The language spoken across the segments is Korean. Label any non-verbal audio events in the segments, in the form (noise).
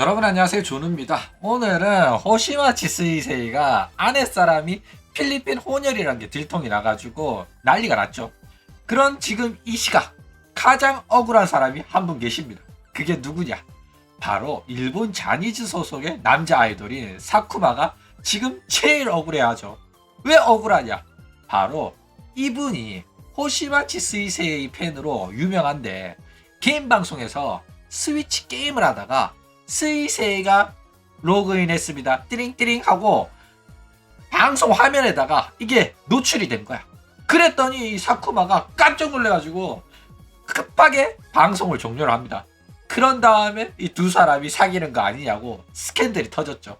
여러분 안녕하세요. 조누입니다. 오늘은 호시마치 스이세이가 아내 사람이 필리핀 혼혈이라는 게 들통이 나가지고 난리가 났죠. 그런 지금 이 시각 가장 억울한 사람이 한 분 계십니다. 그게 누구냐? 바로 일본 자니즈 소속의 남자 아이돌인 사쿠마가 지금 제일 억울해하죠. 왜 억울하냐? 바로 이분이 호시마치 스이세이 팬으로 유명한데 개인 방송에서 스위치 게임을 하다가 스이세이가 로그인했습니다. 띠링띠링 하고 방송 화면에다가 이게 노출이 된 거야. 그랬더니 이 사쿠마가 깜짝 놀래가지고 급하게 방송을 종료를 합니다. 그런 다음에 이 두 사람이 사귀는 거 아니냐고 스캔들이 터졌죠.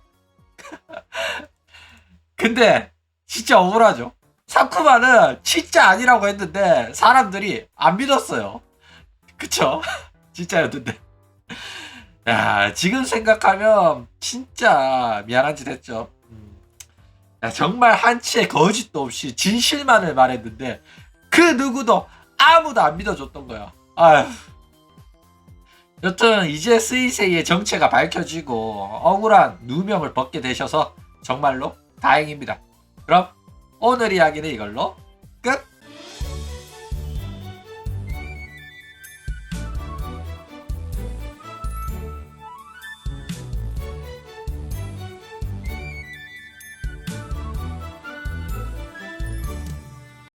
(laughs) 근데 진짜 억울하죠. 사쿠마는 진짜 아니라고 했는데 사람들이 안 믿었어요. 그쵸? (laughs) 진짜였는데. 야, 지금 생각하면 진짜 미안한 짓 했죠. 음. 야, 정말 한치의 거짓도 없이 진실만을 말했는데 그 누구도 아무도 안 믿어줬던 거야. 아휴. 여튼 이제 스이세이의 정체가 밝혀지고 억울한 누명을 벗게 되셔서 정말로 다행입니다. 그럼 오늘 이야기는 이걸로 끝!